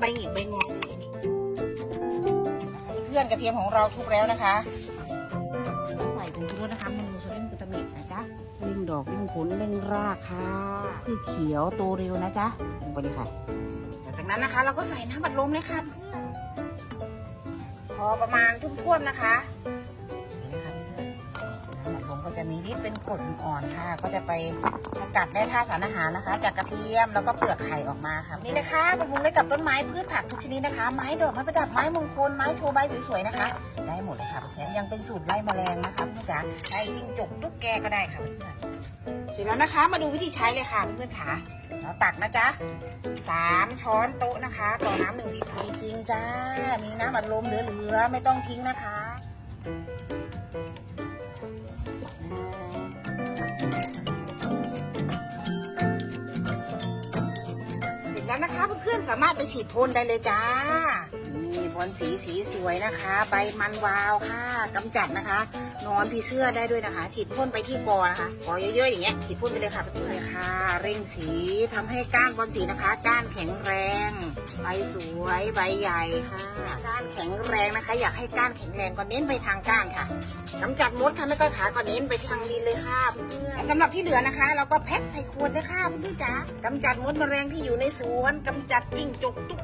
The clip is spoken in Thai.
ใบหงิกใบงอเพื่อนกระเทียมของเราทุกแล้วนะคะใส่ผงชูรสนะคะมือโซเดียมกลูตาเมตนะจ๊ะเร่งดอกเร่งผลเร่งรากค่ะ คือเขียวโตเร็วนะจ๊ะลงไปเลยค่ะจากนั้นนะคะ เราก็ใส่น้ำบัดลมเลยค่ะเพื่อนพอประมาณทุ่วมๆนะคะ จะมีฤทธิ์เป็นกรดอ่อนค่ะ ก็จะไปสกัดได้ธาตุสารอาหารนะคะ จากกระเทียมแล้วก็เปลือกไข่ออกมาค่ะนี่นะคะบำรุงได้กับต้นไม้พืชผักทุกชนิดนะคะ ไม้ดอกไม้ประดับไม้มงคลไม้โชว์ใบสวยๆนะคะ ได้หมดเลยค่ะแถมยังเป็นสูตรไล่แมลงนะคะเพื่อนจ๋าใช้ยิงจกตุ๊กแกก็ได้ค่ะเพื่อนเสร็จแล้วนะคะมาดูวิธีใช้เลยค่ะเพื่อนๆค่ะเราตักนะจ๊ะสามช้อนโต๊ะนะคะต่อน้ำหนึ่งลิตรจริงจ้า มีน้ำอัดลมเหลือๆไม่ต้องทิ้งนะคะ แล้วนะคะเพื่อนๆสามารถไปฉีดพ่นได้เลยจ้า บอลสีสีสวยนะคะ ใบมันวาวค่ะกำจัดนะคะ นอนผีเสื้อได้ด้วยนะคะ ฉีดพ่นไปที่กอนะคะกอเยอะๆอย่างเงี้ยฉีดพ่นไปเลยค่ะเพื่อนเลยค่ะ เร่งสีทำให้ก้านบอลสีนะคะ ก้านแข็งแรง ใบสวยใบใหญ่ค่ะ ก้านแข็งแรงนะคะ อยากให้ก้านแข็งแรงก็เน้นไปทางก้านค่ะกำจัดมดค่ะไม่ก็ขาก็เน้นไปทางดินเลยค่ะเพื่อนสำหรับที่เหลือนะคะ เราก็แพ็คใส่ขวดเลยค่ะเพื่อนจ๋ากำจัดมดแมลงที่อยู่ในสวนกำจัดจิ้งจกตุ๊ก